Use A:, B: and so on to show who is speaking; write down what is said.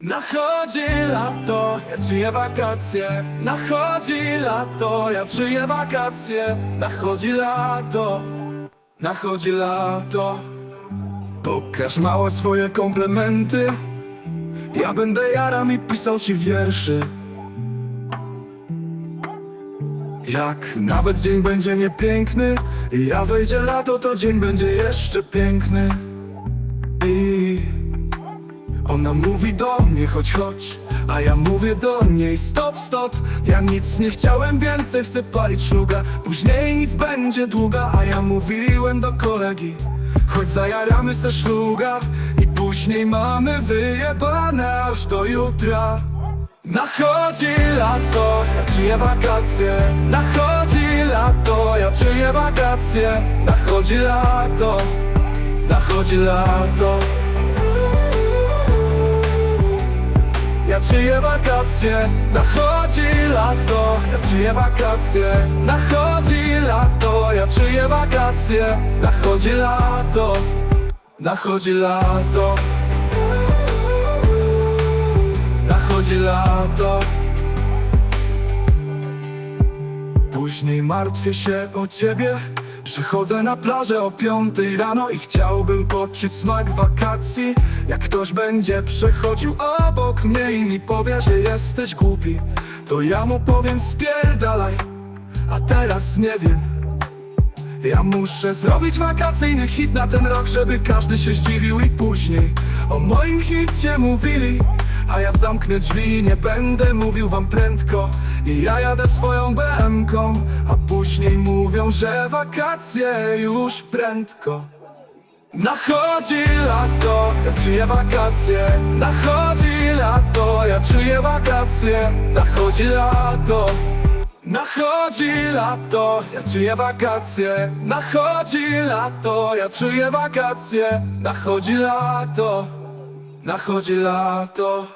A: Nachodzi lato, ja czuję wakacje? Nachodzi lato, ja czuję wakacje? Nachodzi lato, nachodzi lato. Pokaż mała swoje komplementy. Ja będę jaram i pisał ci wierszy. Jak nawet dzień będzie niepiękny Ja wejdzie lato, to dzień będzie jeszcze piękny. I ona mówi do mnie, chodź, chodź A ja mówię do niej, stop, stop Ja nic nie chciałem więcej, chcę palić szluga. Później nic będzie długa A ja mówiłem do kolegi Chodź zajaramy se szluga I później mamy wyjebane aż do jutra. Nachodzi lato, ja czuję wakacje? Nachodzi lato, ja czuję wakacje? Nachodzi lato, nachodzi lato Czuję wakacje, nachodzi lato? Ja czuję wakacje, nachodzi lato? Ja czuję wakacje, nachodzi lato? Nachodzi lato. Nachodzi lato. Później martwię się o ciebie Przychodzę na plażę o piątej rano I chciałbym poczuć smak wakacji. Jak ktoś będzie przechodził obok mnie I mi powie, że jesteś głupi To ja mu powiem spierdalaj. A teraz nie wiem. Ja muszę zrobić wakacyjny hit na ten rok, żeby każdy się zdziwił i później o moim hicie mówili A ja zamknę drzwi nie będę mówił wam prędko. I ja jadę swoją BM-ką A później mówią, że wakacje już prędko. Nachodzi lato, ja czuję wakacje. Nachodzi lato, ja czuję wakacje. Nachodzi lato. Nachodzi lato, ja czuję wakacje. Nachodzi lato, ja czuję wakacje. Nachodzi lato, nachodzi lato